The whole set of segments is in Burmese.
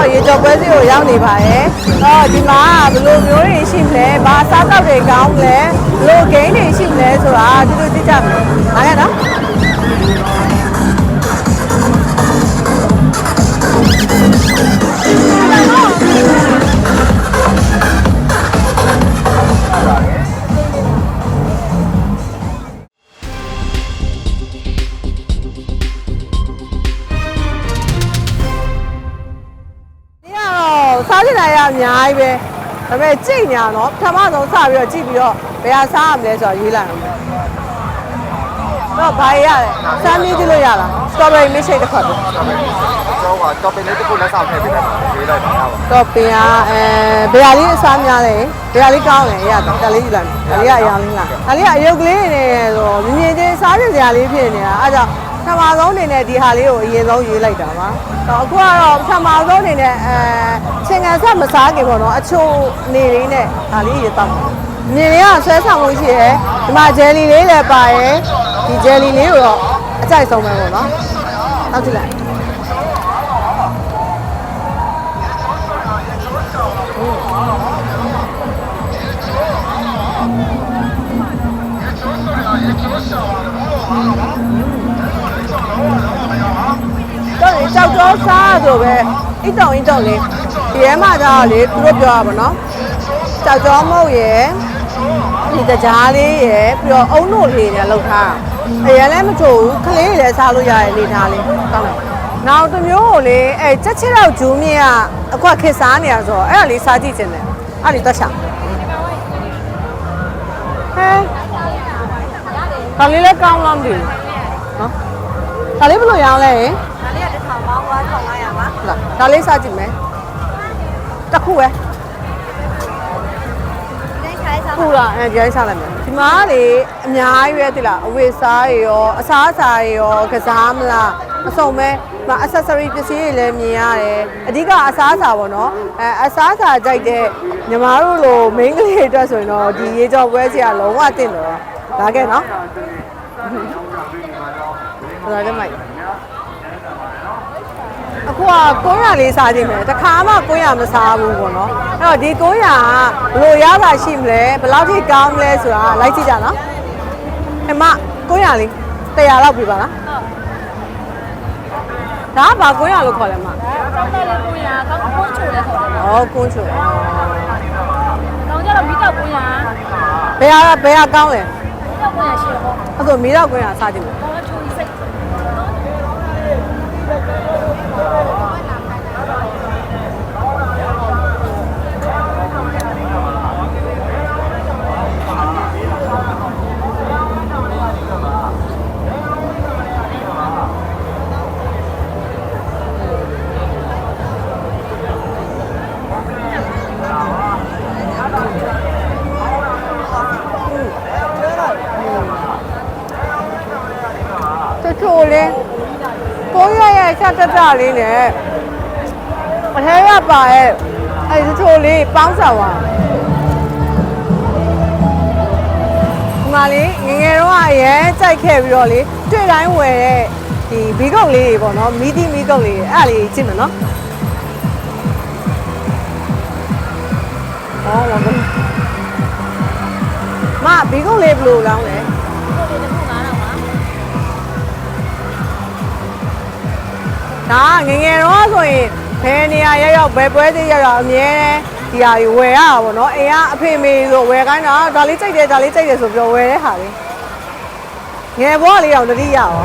တော့ရေကြော်ပွဲစီကိုရောက်နေပါတယ်အော်ဒီမှာဘယ်လိုမျိုးတွေရှိမလဲဘာအစားအသောက်တွေကောင်းမလဲဘယ်လိုဂိမ်းတွေရှိမလဲဆိုတာဒီလိုသိကြမယ်ဟာရနော် ကတော့စားချင်တာရအများကြီးပဲဒါပေမဲ့ကြိတ်ညာနော်ပထမဆုံးစပြီးတော့ကြည့်ပြီးတော့ဘယ်ဟာစားရမလဲဆိုတော့ရွေးလိုက်အောင်တော့ဘာရရလဲစားမြင့်ကြည့်လို့ရလားစတော်ဘယ်ရီမစ်ရှိတ်တစ်ခွက်ပဲကျောင်းကတော့ပင်လေးတစ်ခုလက်ဆောင်ထည့်ပေးလိုက်ရေးလိုက်ပါတော့တော့ပင်ကအဲဘယ်ဟာလေးအစားများလဲဘယ်ဟာလေးကောင်းလဲရတာဒါလေးယူလိုက်မယ်ဒါလေးကအရောင်လေးလားဒါလေးကအယုတ်ကလေးနေဆိုမြင်မြင်ချင်းစားချင်စရာလေးဖြစ်နေတာအဲဒါကြောင့် ပထမဆုံးအနေနဲ့ဒီဟာလေးကိုအရင်ဆုံးရွေးလိုက်တာပါတော့အခုကတော့ပထမဆုံးအနေနဲ့အဲချင်းကန်ဆက်မစားခင်ပေါ့နော်အချိုနေလေးနဲ့ဒါလေးရေတောက်မြင်လေးကဆွဲဆောင်မှုရှိရယ်ဒီမှာဂျယ်လီလေးလည်းပါရယ်ဒီဂျယ်လီလေးကိုတော့အကြိုက်ဆုံးပဲပေါ့နော်တောက်ကြည့်လိုက်တော့ လေကြောက်ကြောစားဆိုပဲအိတ်တောင်အိတ်တောင်လေးဒီထဲမှာကျတော့လေသူတို့ပြောရပါတော့ကြောက်ကြောမုတ်ရယ်ဒီတကြားလေးရယ်ပြီးတော့အုံနို့လေးနဲ့လောက်ထားအရင်လည်းမချို့ဘူးကလေးတွေလည်းစားလို့ရရဲ့လေထားလေးကောင်းတယ်နောက်တစ်မျိုးကိုလေအဲချက်ချစ်တော့ဂျူးမြင့်ကအခွက်ခစ်စားနေရဆိုတော့အဲ့ဒါလေးစားကြည့်ခြင်းတယ်အဲ့ဒီတော့ရှာဟဲဒါလေးလည်းကောင်းလားမသိဘူးနော်ဒါလေးဘယ်လိုရောင်းလဲ 1500ပါဟုတ်လားဒါလေးစကြည့်မယ်တစ်ခုပဲဒီတိုင်းခြားစားခုလားအဲကြိုင်းစားလိုက်မယ်ဒီမှာလေအများကြီးပဲတိလားအဝတ်စားတွေရောအစားအစာတွေရောကစားမလားအစုံပဲဒီမှာ accessory ပစ္စည်းတွေလည်းမြင်ရတယ်အဓိကအစားအစာပေါ့နော်အဲအစားအစာကြိုက်တဲ့ညီမတို့လို main ကလေးအတွက်ဆိုရင်တော့ဒီရေကြော်ပွဲစီကလုံးဝတင့်တော့ဒါခဲ့နော်ဟုတ်တယ်မိုက် အခုက900လေးစားကြည့်မယ်တခါမှ900မစားဘူးပေါ့နော်အဲ့တော့ဒီ900ကဘယ်လိုရတာရှိမလဲဘယ်လောက်ထိကောင်းမလဲဆိုတာလိုက်ကြည့်ကြနော်အမ900လေး100လောက်ပြီပါလားဒါကဘာ900လို့ခေါ်လဲမတောင်းတယ်လေကိုရကောင်းကိုချိုလဲခေါ်တယ်ဩကွန်းချိုတောင်းကြတော့မိတော့ကိုရဘယ်ဟာဘယ်ဟာကောင်းလဲမိတော့ကိုရရှိတော့အဲ့ဆိုမီတော့900စားကြည့်မယ်ဘောချိုစိတ် တချို့လေး900ရဲ့ချက်တက်တာလေးနဲ့အထဲရပါရဲ့အဲ့ဒီတချို့လေးပေါင်းစားသွားဒီမှာလေငယ်ငယ်တော့အရင်ကြိုက်ခဲ့ပြီးတော့လေတွေ့တိုင်းဝယ်တဲ့ဒီဘီကုတ်လေးတွေပေါ့နော်မီတီမီကုတ်လေးတွေအဲ့ဒါလေးကြည့်မယ်နော်ဟောဝဘူးမဘီကုတ်လေးဘယ်လိုလောင်းလဲ ဒါကငယ်ငယ်တော့ဆိုရင်ဘယ်နေရာရောက်ရောက်ဘယ်ပွဲသေးရောက်ရောက်အမြဲတမ်းဒီဟာကြီးဝယ်ရတာပေါ့နော်အိမ်ကအဖေမေဆိုဝယ်ခိုင်းတာဒါလေးကြိုက်တယ်ဒါလေးကြိုက်တယ်ဆိုပြီးတော့ဝယ်တဲ့ဟာလေးငယ်ဘွားလေးအောင်တတိရအောင်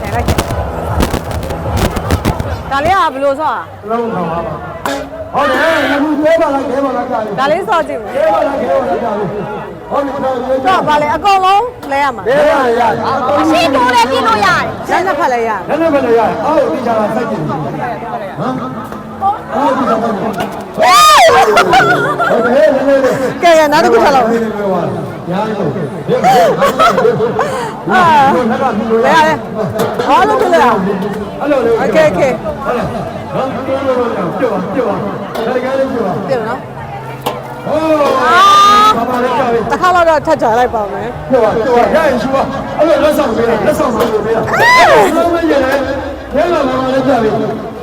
တယ်လိုက်ဒါလေးကဘယ်လိုဆော့อ่ะလုံးထောင်ပါပါဟုတ်တယ်အခုသေးပါလားသေးပါလားကြာပြီဒါလေးဆော့ကြည့်ဦးသေးပါလားသေးပါလားကြာပြီဟု တ်တယ်တော့ရေးကြ တော့ဗာလေအကုန်လုံးလဲရမှာ သေးပါရအ ရှင်းတိုးလည်းပြလို့ရတယ် လက်နှစ်ဖက်လဲရ လည်းလည်းမလည်းရအော်ဒီချာလာစိုက်ကြည့်ဟမ်အော်ဒီချာလာဟုတ်တယ်လည်းလည်း ကဲကဲနောက်တစ်ခုထပ်လောက် ရားလို့ အာ လက်ကပြီးလို့ လဲရလဲဟောလို့ပြလဲအောင် အဲ့လိုလေ โอเคโอเค ဟုတ်လားနော်ပြောလို့ပြောပါပြောပါဒါကြလေးပြောပါ ပြုတ်နော် ဟိုး အာဘာပါလဲကြာပြီတစ်ခါတော့တော့ထပ်ကြလိုက်ပါမယ်ဟိုကဟိုကရရင်ရှူပါအဲ့လိုလက်ဆောင်ပေးတာလက်ဆောင်ပေးလို့ပေးတာလုံးမရလေခဲလာလာလည်းကြာပြီ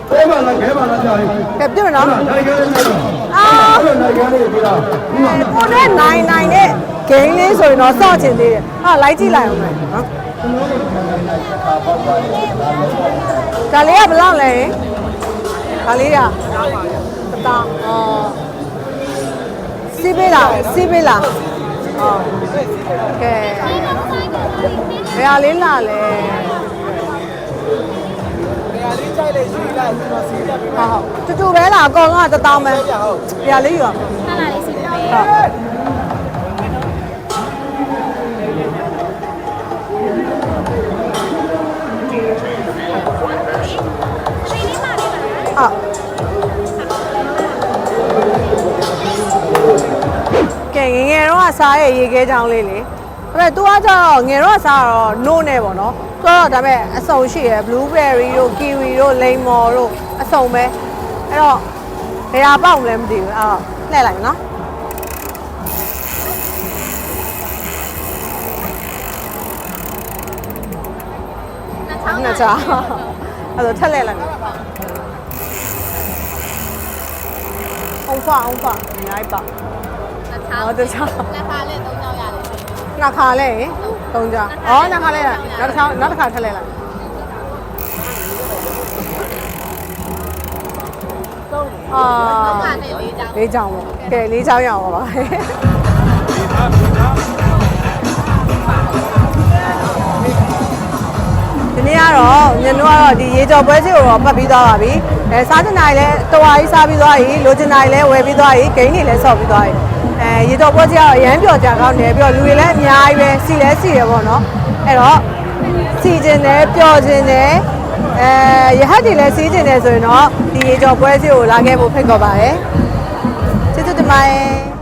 ခဲပါလားခဲပါလားကြာပြီကဲပြည့်မနော်နိုင်ခဲလေးပေးတာအာအဲ့လိုနိုင်ခဲလေးပေးတာဒီမှာကိုနဲ့နိုင်နိုင်တဲ့ဂိမ်းလေးဆိုရင်တော့စော့ချင်သေးတယ်ဟာလိုက်ကြည့်လိုက်အောင်မယ်နော်ဒါလေးကဘယ်လောက်လဲဒါလေးကတတာအော် စီးပေးလားစီးပေးလားအော်ကဲဘယ်ဟာလေးလာလဲဟုတ်ဟုတ်တူတူပဲလားအကောင်ကတတောင်းပဲဘယ်ဟာလေးယူအောင်ခဏလေးစီပေးဟုတ်ဟုတ် စားရဲ့ရေခဲချောင်းလေးလေဒါပေမဲ့ तू ကကြတော့ငယ်တော့စားတော့ no နဲ့ပေါ့နော်သူကတော့ဒါပေမဲ့အစုံရှိရယ် blueberry တို့ kiwi တို့ lemon တို့အစုံပဲအဲ့တော့ဘယ်ဟာပေါက်မလဲမသိဘူးအဲ့တော့လှည့်လိုက်နော်နှစ်ချောင်းနှစ်ချာအဲ့တော့ထက်လဲလိုက်မယ်အောင်ဖအောင်ဖအများကြီးပါ နှစ်ချောင်းဟောတခြားနှစ်ခါလေးသုံးချောင်းရတယ်နှစ်ခါလဲသုံးကြဩနှစ်ခါလဲနောက်တစ်ခါနောက်တစ်ခါထက်လဲလိုက်အာခါနဲ့လေးချောင်းလေးချောင်းပေါ့ကဲလေးချောင်းရအောင်ပါဒီနေ့ကတော့ညနေကတော့ဒီရေကြော်ပွဲစီကိုတော့ပတ်ပြီးသွားပါပြီ။အဲစားချင်တာတွေလည်းတော်ဝါကြီးစားပြီးသွားပြီ။လိုချင်တာတွေလည်းဝယ်ပြီးသွားပြီ။ဂိမ်းတွေလည်းဆော့ပြီးသွားပြီ။ အဲရေကြော်ပွဲစီကတော့အရန်ပျော်ကြကောင်းတယ်ပြီးတော့လူတွေလည်းအများကြီးပဲစီလည်းစီရပေါ့နော်။အဲ့တော့စီကျင်တယ်ပျော်ကျင်တယ်အဲရဟတ်တွေလည်းစီးကျင်တယ်ဆိုရင်တော့ဒီရေကြော်ပွဲစီကိုလာခဲ့ဖို့ဖိတ်ခေါ်ပါတယ်။ကျေးဇူးတင်ပါတယ်။